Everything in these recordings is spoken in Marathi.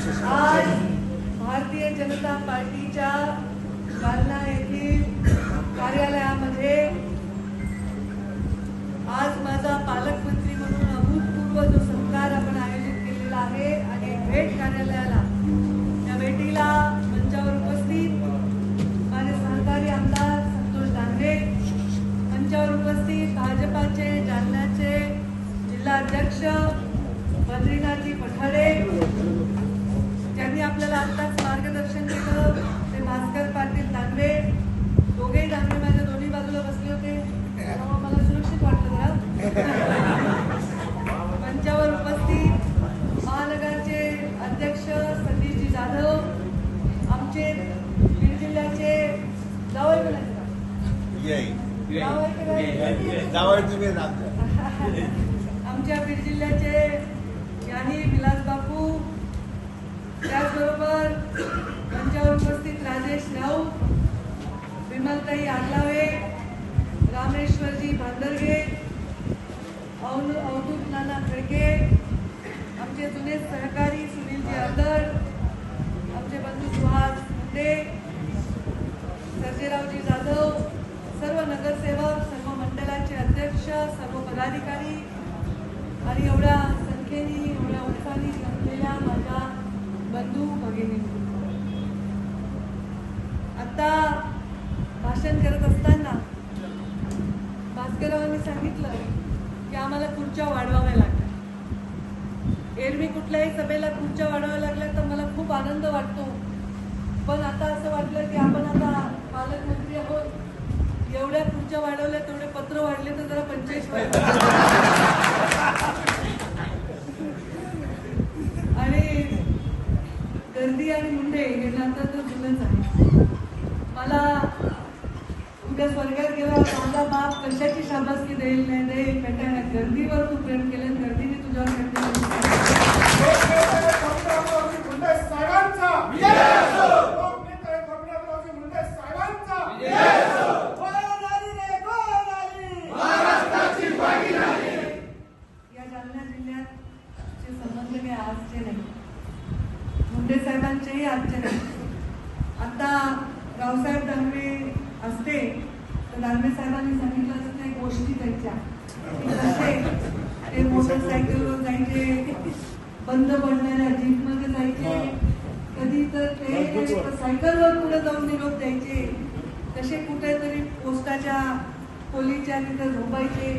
आज भारतीय जनता पार्टीच्या जालना येथील कार्यालयामध्ये आज माझा पालकमंत्री म्हणून अभूतपूर्व जो सत्कार आपण आयोजित केलेला आहे आणि भेट कार्यालयाला या भेटीला मंचावर उपस्थित माझे सहकारी आमदार संतोष दांडे मंचावर उपस्थित भाजपाचे जालन्याचे जिल्हाध्यक्ष बद्रीनाथजी पठाडे आपल्याला आत्ताच मार्गदर्शन केलं. ते भास्कर पाटील दानवे दोघेही दानवे माझ्या दोन्ही बाजूला बसले होते. त्यामुळे मला सुरक्षित वाटलं जरा. मंचावर उपस्थित महानगरचे अध्यक्ष संदीपजी जाधव आमचे बीड जिल्ह्याचे की नाही? जावळ तुम्ही रामेश्वरजी भांदरगे अवधू अवधूत नाना खडके आमचे जुने सहकारी सुनीलजी अदर आमचे बंधू सुहास मुंडे सर्जेरावजी जाधव सर्व नगरसेवक सर्व मंडळाचे अध्यक्ष सर्व पदाधिकारी आणि एवढ्या संख्येने एवढ्या उत्साहाने जमलेल्या माझ्या बंधू भगिनी. आता भाषण करत असताना शेतकऱ्यांनी सांगितलं की आम्हाला खुर्च्या वाढवाव्या लागल्या एरवी कुठल्याही सभेला खुर्च्या वाढवाव्या लागल्या तर मला खूप आनंद वाटतो. पण आता असं वाटलं की आपण आता पालकमंत्री आहोत. एवढ्या खुर्च्या वाढवल्या तेवढे पत्र वाढले तर जरा पंचेचाळीस आणि गर्दी आणि मुंडे हे नंतर तर मुलंच आहे. मला त्या स्वर्गात गेला माझा बाप कशाची शाबासकी देईल नाही देईल बेटा गर्दीवर तू प्रेम केलं गर्दीने तुझ्यावर प्रेम केलं या जालना जिल्ह्याचे संबंध काही आजचे नाही मुंडे साहेबांचेही आजचे नाही आता रावसाहेब दानवे असते तर दानवे साहेबांनी सांगितलं असं त्या गोष्टी त्यांच्या की कसे ते मोटरसायकलवर जायचे बंद पडणाऱ्या जीपमध्ये जायचे कधी तर ते सायकलवर पुढे जाऊन निरोप द्यायचे कसे कुठेतरी पोस्टाच्या खोलीच्या तिथं झोपायचे.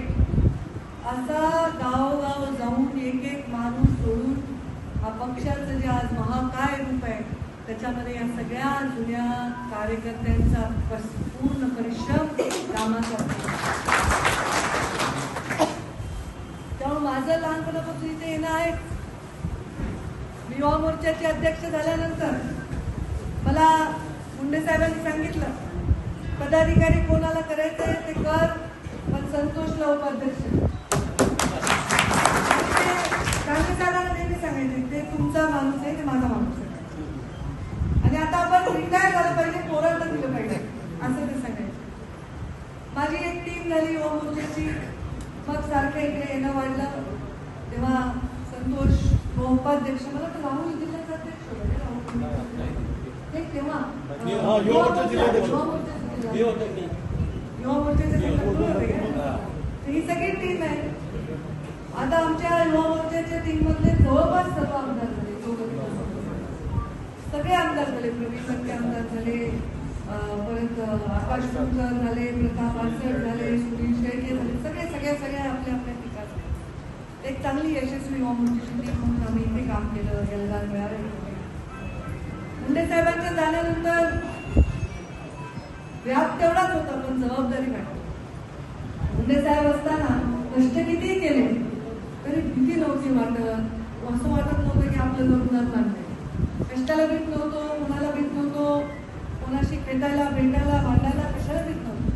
असा गावोगाव जाऊन एक एक माणूस सोडून हा पक्षाचं जे आज महाकाय रूप आहे त्याच्यामध्ये या सगळ्या जुन्या कार्यकर्त्यांचा पूर्ण परिश्रम कामाचा त्यामुळे माझं लहानपणापासून इथे येणं आहे. मी युवा मोर्चाचे अध्यक्ष झाल्यानंतर मला मुंडे साहेबांनी सांगितलं पदाधिकारी कोणाला करायचंय ते कर पण संतोषला उपाध्यक्ष कामगारांना नेहमी सांगायचे ते तुमचा माणूस आहे ते माझा माणूस आहे. आणि आता आपण रिटायर झालं पाहिजे पोरांना दिलं पाहिजे असं ते सांगायचे. माझी एक टीम झाली युवा मोर्चाची. मग सारखं इकडे येणं वाढलं. तेव्हा संतोष उपाध्यक्ष मला तर राहुल जिल्ह्याचा अध्यक्ष तेव्हा युवा मोर्चाचे ही. सगळी टीम आहे. आता आमच्या युवा मोर्चाच्या टीम मधले जवळपास सर्व आमदार झाले सगळे आमदार झाले प्रवीण लंके आमदार झाले परत आकाश कुलकर झाले प्रताप आडसर झाले सुनील शेळके झाले सगळे सगळे सगळे आपल्या आपल्या एक चांगली यशस्वी युवा मोर्चाची म्हणून आम्ही इथे काम केलं जलगार मिळाले. मुंडे साहेबांच्या जाण्यानंतर व्याप तेवढाच होता पण जबाबदारी वाटली मुंडे साहेब असताना कष्ट कितीही केले तरी भीती नव्हती वाटत. असं वाटत नव्हतं की आपलं लग्न नाही कष्टाला भीत नव्हतो कोणाला भीत नव्हतो कोणाशी खेटायला भेटायला भांडायला कशाला भीत नव्हतो?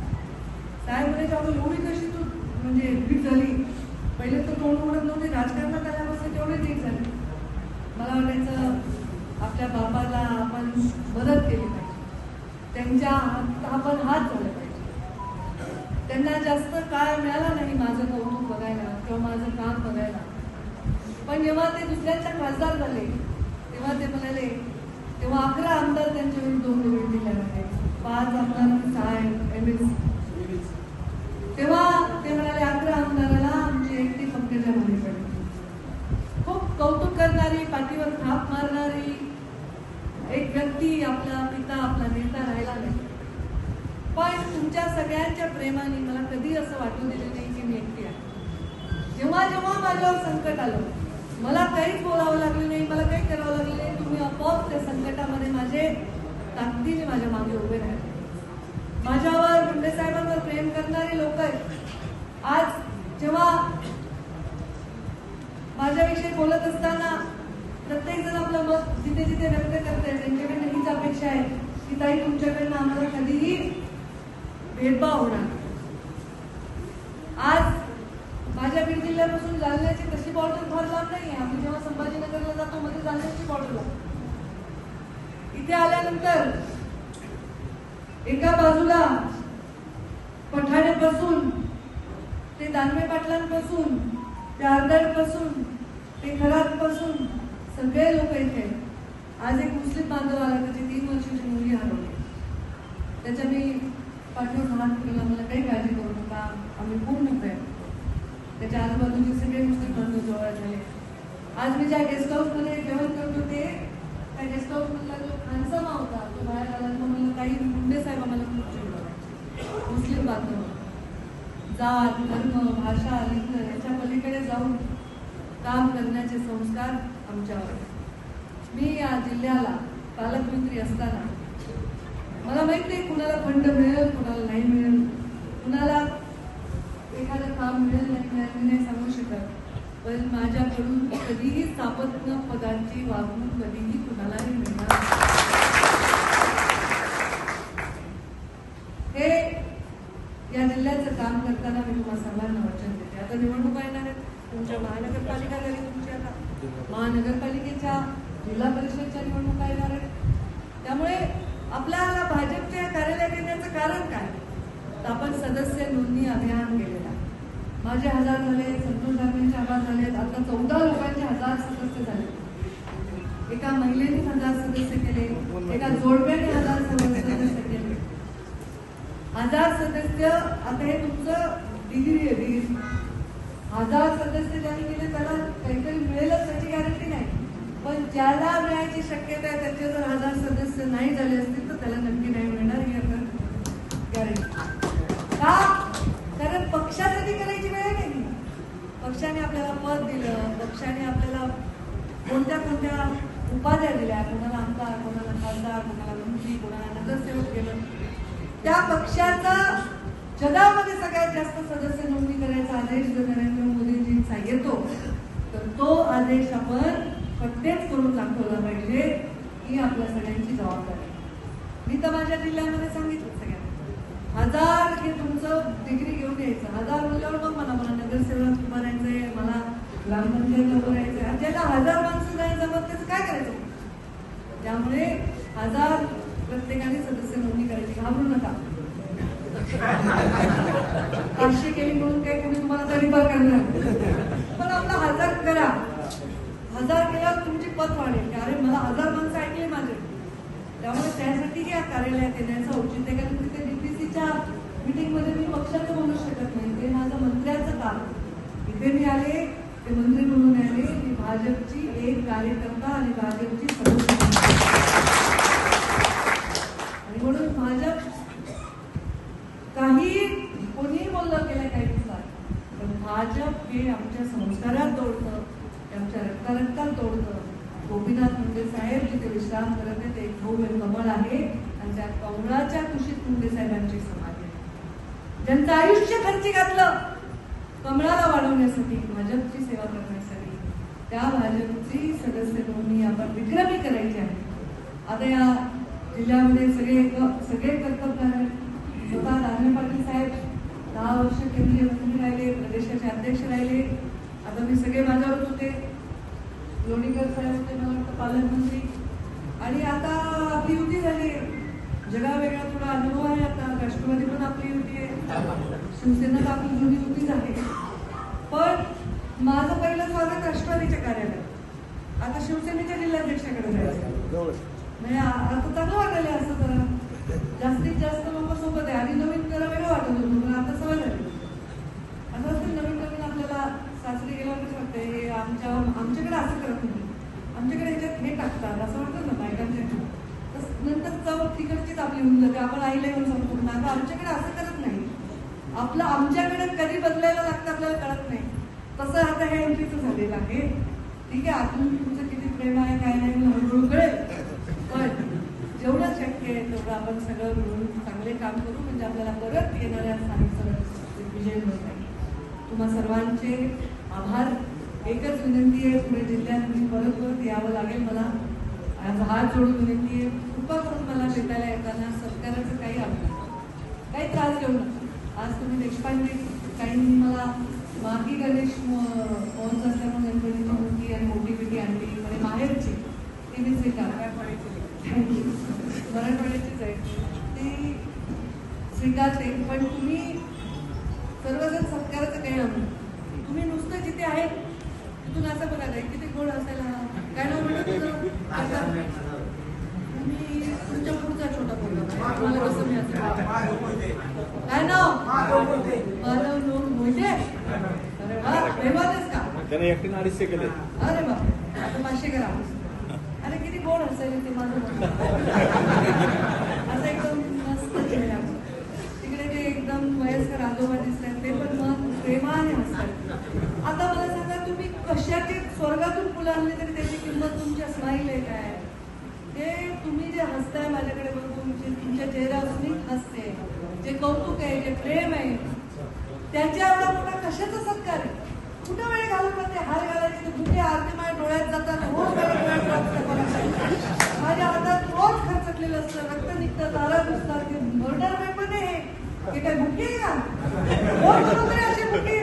साहेब म्हणे आपण एवढी कशी तू म्हणजे भीत झाली? पहिले तर तोंड उडत नव्हते. राजकारणात आल्यापासून तेवढे ठीक झाले. मला वाटायचं आपल्या बापाला आपण मदत केली पाहिजे. त्यांच्या आपण हात झाले पाहिजे. त्यांना जास्त काळ मिळाला नाही माझं कौतुक बघायला किंवा माझं काम बघायला. पण जेव्हा ते दुसऱ्यांच्या खासदार झाले तेव्हा ते म्हणाले तेव्हा अकरा आमदार त्यांच्या विरुद्ध उमेदवारी दिल्यामध्ये पाच आमदार सहा एम एस तेव्हा ते म्हणाले अकरा आमदाराला आमची एकटी पंकजा मुली पडली खूप कौतुक करणारी पाठीवर थाप मारणारी एक व्यक्ती आपला पिता आपला नेता राहिला नाही पण तुमच्या सगळ्यांच्या प्रेमाने मला कधी असं वाटू दिलं नाही की मी एकटी आहे जेव्हा जेव्हा माझ्यावर संकट आलं मला काहीच बोलावं लागलं नाही मला काही करावं लागलं नाही तुम्ही आपोआप त्या संकटामध्ये माझे ताकदीने माझ्या मागे उभे राहिले माझ्यावर मुंडे साहेबांवर प्रेम करणारे लोक आहेत. आज जेव्हा माझ्याविषयी बोलत असताना प्रत्येक जण आपलं मत जिथे जिथे व्यक्त करते त्यांच्याकडनं हीच अपेक्षा आहे की ताई तुमच्याकडनं आम्हाला कधीही भेदभाव होणार आज माझ्या बीड जिल्ह्यापासून जालन्याची तशी बॉर्डर फार लांब नाही आहे आम्ही जेव्हा संभाजीनगरला जातो मध्ये जालन्याची बॉर्डर इथे आल्यानंतर एका बाजूला पठाडेपासून ते दानवे पाटलांपासून ते आरदाळपासून ते खरातपासून सगळे लोक इथे. आज एक मुस्लिम बांधव आला त्याची तीन वर्षाची मुलगी हरवली. त्याच्या मी पाठवून लहान मुलीला मला काही काळजी करू नका आम्ही पूर्ण प्रयत्न आहे त्याच्या आजूबाजूचे सगळे मुस्लिम बांधव जवळ झाले आज मी ज्या गेस्ट हाऊसमध्ये जेवण करत होते त्या गेस्ट हाऊसमधला जो खानसामा होता तो बाहेर आला तर तो म्हणला काही मुंडे साहेब आम्हाला खूप चिडवले मुस्लिम बांधव. जात धर्म भाषा लिंग याच्या पलीकडे जाऊन काम करण्याचे संस्कार आमच्यावर मी या जिल्ह्याला पालकमंत्री असताना मला माहीत नाही कुणाला फंड मिळेल कुणाला नाही मिळेल. कुणाला एखादं काम मिळेल नाही मिळेल मी नाही सांगू शकत. पण माझ्याकडून कधीही स्थापत्य पदांची वागणूक कधीही कुणालाही मिळणार हे या जिल्ह्याचं काम करताना मी तुम्हाला सर्वांना वचन देते. आता निवडणूक येणार आहेत तुमच्या महानगरपालिका झाली तुमची आता. महानगरपालिकेच्या जिल्हा परिषदच्या निवडणुका येणार आहेत त्यामुळे आपल्याला भाजपच्या कार्यालयात येण्याचं कारण काय? आपण सदस्य नोंदणी अभियान केलं माझे हजार झाले संतोष दानवेंचे हजार झाले आता चौदा लोकांचे हजार सदस्य झाले. एका महिलेने हजार सदस्य केले एका जोडप्याने हजार सदस्य केले. हजार सदस्य आता हे तुमचं डिग्री आहे डिग्री हजार सदस्य ज्यांनी केले त्याला काहीतरी मिळेलच त्याची गॅरंटी नाही. पण ज्याला मिळायची शक्यता आहे त्याचे जर हजार सदस्य नाही झाले असतील तर त्याला नक्की नाही मिळणार ही आता गॅरंटी का कारण पक्षासाठी करायची वेळ नाही पक्षाने आपल्याला पद दिलं पक्षाने आपल्याला कोणत्या कोणत्या उपाध्या कोणाला आमदार कोणाला खासदार कोणाला मंत्री कोणाला नगरसेवक केलं. त्या पक्षाचा जगामध्ये सगळ्यात जास्त सदस्य नोंदणी करायचा आदेश जर नरेंद्र मोदींजींचा येतो तर तो आदेश आपण प्रत्येक करून दाखवला पाहिजे ही आपल्या सगळ्यांची जबाबदारी. आहे. मी तर माझ्या जिल्ह्यामध्ये सांगितलं सगळ्यांना. हजार हे तुमचं डिग्री घेऊन यायचं हजार म्हणल्यावर मग मला मला नगरसेवक उभारायचंय मला ग्रामपंचायत उभारायचंय आणि ज्याला हजार माणसं नाही जमत त्याचं काय करायचं? त्यामुळे हजार प्रत्येकाने सदस्य नोंदणी करायची. घाबरू नका. पाचशे केली म्हणून काही कोणी तुम्हाला तरीफा करणार? पण आपला हजार करा. हजार केल्यावर तुमची पत वाढेल. की अरे मला हजार माणसं ऐकले माझे. त्यामुळे त्यासाठी या कार्यालयात येण्याचं औचित्य कारण तिथे डीपीसीच्या मीटिंगमध्ये मी पक्षाचं म्हणू शकत नाही. ते माझं मंत्र्याचं काम. इथे मी आले ते मंत्री म्हणून आले. मी भाजपची एक कार्यकर्ता आणि भाजपची सदस्य म्हणून. आणि म्हणून भाजप काही कोणी बोललं गेलं काही दिवसात पण भाजप हे आमच्या संस्कारात तोडतं आमच्या रक्तारक्तात तोडतं. गोपीनाथ मुंडे साहेब जिथे विश्राम करत आहेत ते एक भव्य कमळ आहे आणि त्या कमळाच्या कुशीत मुंडे साहेबांची समाधी आहे. ज्यांचं आयुष्य खर्ची घातलं कमळाला वाढवण्यासाठी भाजपची सेवा करण्यासाठी त्या भाजपची सदस्य नोंदणी आपण विक्रमी करायची आहे. आता या जिल्ह्यामध्ये सगळे सगळे कर्तव्य आहेत. स्वतः दानवे पाटील साहेब दहा वर्ष केंद्रीय मंत्री राहिले प्रदेशाचे अध्यक्ष राहिले. आता मी सगळे माझ्यावर होते. लोणीकर साहेब होते मला वाटतं पालकमंत्री. आणि आता आपली युती झाली. जगा वेगळा थोडा अनुभव आहे आता. राष्ट्रवादी पण आपली युती आहे. शिवसेना तर आपली जुनी युतीच आहे पण माझं पहिलं स्वागत राष्ट्रवादीच्या कार्यालयात. आता शिवसेनेच्या जिल्हाध्यक्षाकडे जायचं. म्हणजे आता चांगलं वाटायला असं जरा जास्तीत जास्त लोक सोबत आहे. आणि नवीन जरा वेगळं वाटत होतं पण आता सवय झाली असं असतं नवीन नवीन आपल्याला सासरी गेल्यावर कसं वाटतं हे आमच्या आमच्याकडे असं करत नाही. आमच्याकडे ह्याच्यात हे टाकतात. असं वाटतं ना बायकांच्या नंतर चव तिकडचीच आपली होऊन जाते. आपण आईला येऊन सांगतो ना आता आमच्याकडे असं करत नाही. आपलं आमच्याकडे कधी बदलायला लागतं आपल्याला कळत नाही. तसं आता हे एमपीचं झालेलं आहे. ठीक आहे अजून तुमचं किती प्रेम आहे काय नाही हळूहळू कळेल पण जेवढं शक्य आहे तेवढं आपण सगळं मिळून चांगले काम करू. म्हणजे आपल्याला परत येणाऱ्या स्थानिक स्वराज्यात विजय मिळत आहे. तुम्हा सर्वांचे आभार. एकच विनंती आहे पुणे जिल्ह्यात मी परत परत यावं लागेल मला. आज हात जोडून विनंती आहे. कृपा करून मला भेटायला येताना सरकारचं काही अपघात काही त्रास घेऊ नका. आज तुम्ही देशपांडे काही मला मागी गणेश मोहन असल्यामुळे गणपतीची मूर्ती आणि मोठी पिठी आणली. म्हणजे बाहेरची ती मी स्वीकार मराठवाड्याचीच आहे ती स्वीकारते. पण तुम्ही सर्वजण सत्काराचं काही आणू तुम्ही नुसतं जिथे आहे ताई, किती गोड असायला. काय नाव तुझं? आता तुम्ही तुमच्या पुढचा छोटा कसं मी असं काय नाव? माधव नूर मोहिते अरे वा का? त्याने एकटीने अडीचशे केले अरे वा. आता पाचशे करा अरे किती गोड असेल ते माझं म्हणणं. असं एकदम मस्त चेहरा तिकडे ते एकदम वयस्कर आजोबा दिसतात ते पण मन प्रेमाने हसतात आता मला सांगा तुम्ही कशाची फुलं आणली तरी त्याची किंमत तुमच्या स्माईल आहे काय? ते तुम्ही जे हसताय माझ्याकडे बघून जे तुमच्या चेहऱ्यावर मी हसते. जे कौतुक आहे जे प्रेम आहे त्याच्यावर एवढा कशाचा सत्कार आहे? कुठं वेळ घालून ते? हार घालायचे ते कुठे आरती माझ्या डोळ्यात जातात रोज माझ्या डोळ्यात माझ्या हातात रोज खर्चकलेलं असतं रक्त निघतं तारा दिसतात ते मर्डर वेपन आहे हे. काय मुठी आहे का असे बुके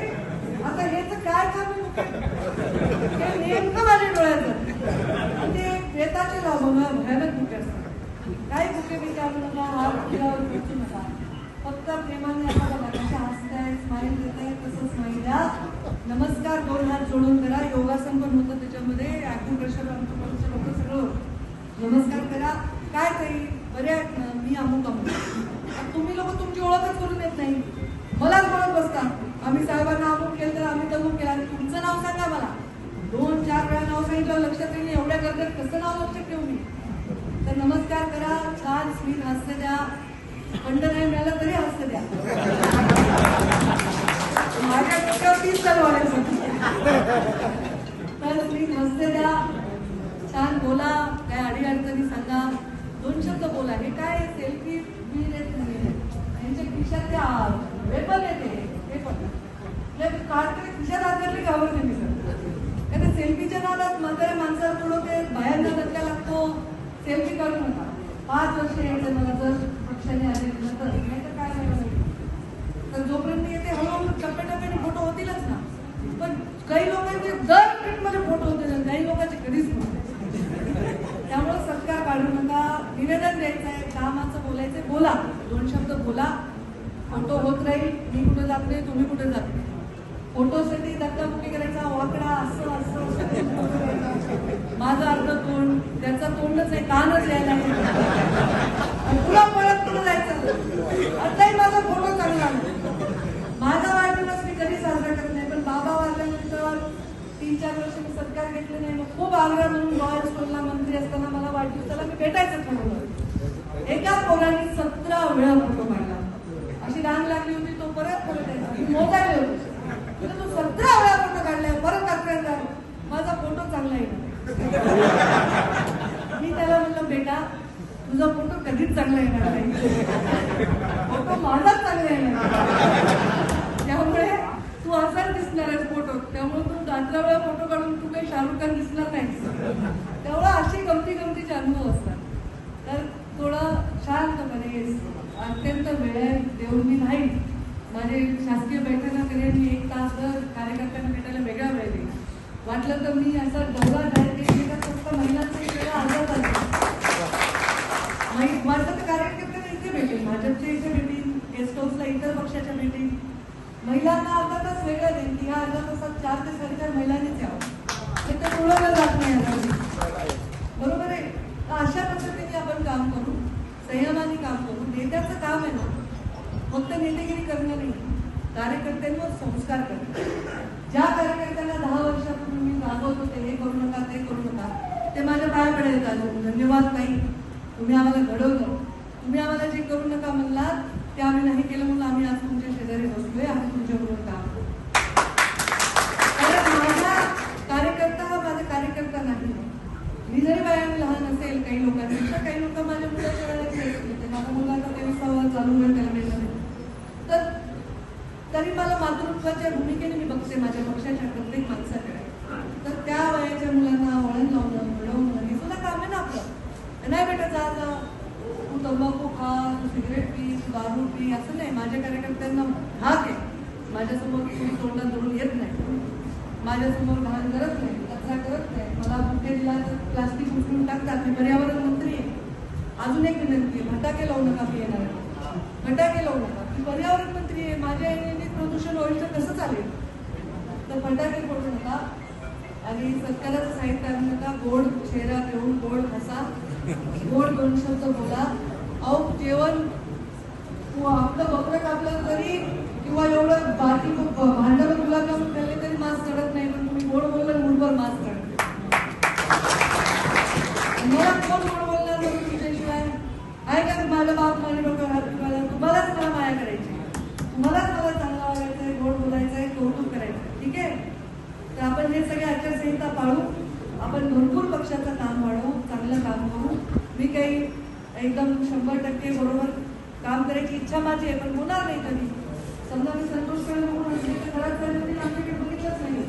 आता हेच काय काम आहे नेमकं माझ्या डोळ्यात ते म्हणजे प्रेताचे लाभ भयानक बुके असतात. काही बुके मी त्या मुलांना फिरावर खेचू नका फक्त प्रेमाने आता बघा हसताय स्माईल देताय तसं स्माईल द्या नमस्कार दोन हात जोडून करा. योगासन पण होतं त्याच्यामध्ये. ॲक्युप्रेशर आमच्याकडचं लोक सगळं नमस्कार करा. काय ताई बरे आहेत ना मी अमुक अमुक. तुम्ही लोक तुमची ओळखच करून येत नाही. मलाच बोलत बसता. आम्ही साहेबांना अमुक केलं तर आम्ही तमुक केलं. आणि तुमचं नाव सांगा मला. दोन चार वेळा नाव सांगितलं लक्षात येईल एवढ्या गर्दीत कसं नाव लक्षात ठेवू मी? तर नमस्कार करा. छान स्मित हास्य द्या. खंड नाही मिळालं तरी हास्य द्या. माझ्या डोक्यावर तीच तलवार आहे तर स्मित हास्य द्या. छान बोला. काय अडी अडचणी सांगा. दोन शब्द बोला. हे काय? सेल्फी मी देत नाही यांच्या खिशात त्या वेपन येते. काढते तरी हात घाबरते मी सर कारण सेल्फीच्या नादात म्हाताऱ्या माणसाला थोडं ते बाहेर धक्का लागतो. सेल्फी काढू नका. पाच वर्ष यायचं मला जर पक्षाने आले नंतर नाही तर काय नाही तर जोपर्यंत येते हळूहळू टप्प्याटप्प्याने फोटो होतीलच ना. पण काही लोकांचे दर मिनिटमध्ये फोटो होते आणि काही लोकांचे कधीच नाही त्यामुळे सत्कार काढू नका. निवेदन द्यायचं आहे. कामाचं बोलायचं. बोला. दोन शब्द बोला. फोटो होत राहील. मी कुठे जात नाही तुम्ही कुठे जात नाही. फोटोसाठी धक्काबुक्की करायचा वाकडा असं असं माझं अर्ध तोंड त्याचा तोंडच आहे कानच यायला लागले. आणि पुन्हा परत पुढे जायचं. आताही माझा फोटो चांगला माझा वाढदिवस मी कधी साजरा करत नाही पण बाबा वाढल्यानंतर तीन चार वर्ष मी सत्कार घेतले नाही. मग खूप आग्रह म्हणून रॉयल स्कूलला मंत्री असताना मला वाढदिवसाला मी भेटायचं ठरवलं. एका पोराने सतरा वेळा फोटो मांडला अशी रांग लागली होती तो परत परत यायचा. मी मोजायला होतो. तू सतरा वेळा फोटो काढलाय परत अकरा माझा फोटो चांगला आहे. मी त्याला म्हणलं बेटा तुझा फोटो कधीच चांगला येणार नाही. फोटो माझाच चांगला येणार त्यामुळे तू असाच दिसणार आहेस फोटो. त्यामुळे तू दादरा वेळा फोटो काढून तू काही शाहरुख खान दिसणार नाही. त्यामुळे अशी गमती गमतीचे अनुभव असतात. तर थोडं शांतपणे अत्यंत वेळ देऊन मी नाही. माझे शासकीय बैठका करेन मी एक तासभर कार्यकर्त्यांना भेटायला वेगळा वेळ दिला. वाटलं तर मी असा दौरा डायरेक्ट फक्त महिलांचा एक वेगळा अर्धा तास माझं तर कार्यकर्त्यांना इथे भेटेल. भाजपच्या इथे भेटेल गेस्ट हाऊसला इतर पक्षाच्या भेटेल. महिलांना अर्धा तास वेगळा देईल की ह्या अर्धा तासात चार ते साडेचार महिलांनीच यावं. हे तर सोडवलं जात नाही आता. बरोबर आहे? अशा पद्धतीने आपण काम करू संयमाने काम करू. नेत्याचं काम आहे ना फक्त नेतेगिरी करणं नाही कार्यकर्त्यांवर संस्कार करणं. ज्या कार्यकर्त्यांना दहा वर्षापूर्वी मी रागवत होते हे करू नका ते करू नका ते माझ्या पायाकडे येतात. धन्यवाद ताई तुम्ही आम्हाला घडवलं. तुम्ही आम्हाला जे करू नका म्हणलात ते आम्ही नाही केलं म्हणून आम्ही आज तुमच्या शेजारी बसलोय आम्ही तुमच्याबरोबर काम कारण माझा कार्यकर्ता हा माझा कार्यकर्ता नाही. मी जरी वयाने लहान असेल काही लोकांपेक्षा काही लोक माझ्या मुलाच्या वेळेचे असतील माझा मुलाचा आता चालू होईल त्याला मिळणार नाही. तर तरी मला मातृत्वाच्या भूमिकेने मी बघते माझ्या पक्षाच्या प्रत्येक माणसाकडे. तर त्या वयाच्या मुलांना वळण लावणं घडवणं हे सुद्धा काम आहे ना आपलं. नाही बेटा जा जा तू तंबाखू खा तू सिगरेट पी तू दारू पी असं नाही. माझ्या कार्यकर्त्यांना भाग आहे. माझ्यासमोर तुम्ही तोंडात धरून येत नाही. माझ्यासमोर घाण करत नाही कचरा करत नाही. मला कुठेला तर प्लास्टिक उचलून टाकतात. मी पर्यावरण मंत्री आहे. अजून एक विनंती आहे. फटाके लावू नका मी येणार फटाके लावू नका. पर्यावरण मंत्री आहे माझ्या येण्याने प्रदूषण होईल तर कसं चालेल? तर भंडारे बोलू नका. आणि सत्काराचं साहित्य आणू नका गोड चेहरा घेऊन गोड हसा. गोड दोन शब्द बोला. अहो जेवण आपलं वक्र कापलं तरी किंवा एवढं बाकी भांडवल गुलाबजामुन खाल्ले तरी मास चढत नाही पण तुम्ही गोड बोललं मुठभर मास चढते मला कोण गोड बोलणार तुमच्याशिवाय तुझ्याशिवाय? आहे का माझ्या बाप माझे डोकं हात फिरवायला तुम्हालाच मला माया करायची तुम्हालाच मला चांगलं वागायचं आहे गोड बोलायचं आहे कौतुक करायचं आहे. ठीक आहे तर आपण हे सगळे आचारसंहिता पाळू. आपण भरपूर पक्षाचं काम वाढवू चांगलं काम करू मी काही एकदम शंभर टक्के बरोबर काम करायची इच्छा माझी आहे पण होणार नाही कधी. समजा मी संतोषकडे बघून असले तर खरंच साहेबांनी आमच्याकडे बघितलंच नाही.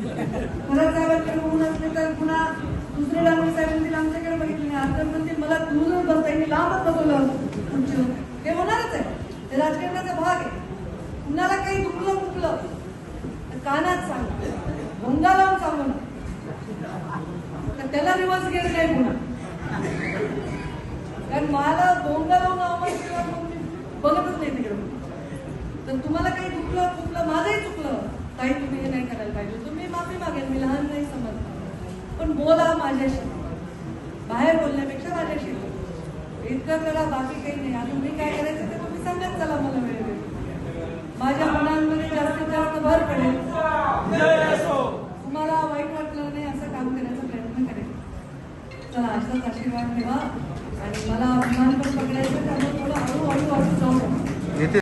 खरंच साहेबांकडे होऊन असले तर पुन्हा दुसरे डांगरे साहेबांनी आमच्याकडे बघितलं नाही. आता म्हणते मला दूरच बसता येईल लांबच बसवलं तुमची हे होणारच आहे. हे राजकारणाचा भाग आहे. कुणाला काही दुखलं दुखलं तर कानात सांग. भोंगा लावून सांगू ना तर त्याला रिवर्स गेअर नाही पुन्हा? कारण मला भोंगा लावून आवाज केला बघतच नाही तिकडे. तर तुम्हाला काही चुकलं चुकलं माझंही चुकलं. काही तुम्ही हे नाही करायला पाहिजे. तुम्ही माफी मागेल मी लहान नाही समज. पण बोला माझ्याशी. बाहेर बोलण्यापेक्षा माझ्याशी. इतकं करा बाकी काही नाही. अजून मी काय करायचं ते तुम्ही सांगत चला मला वेळ वेळ माझ्या मनांमध्ये जास्तीत जास्त भर पडेल तुम्हाला वाईट वाटलं नाही असं काम करण्याचा प्रयत्न करेल चला असाच आशीर्वाद ठेवा. आणि मला अभिमान पण पकडायचं त्यामुळे थोडं हळूहळू असं जाऊ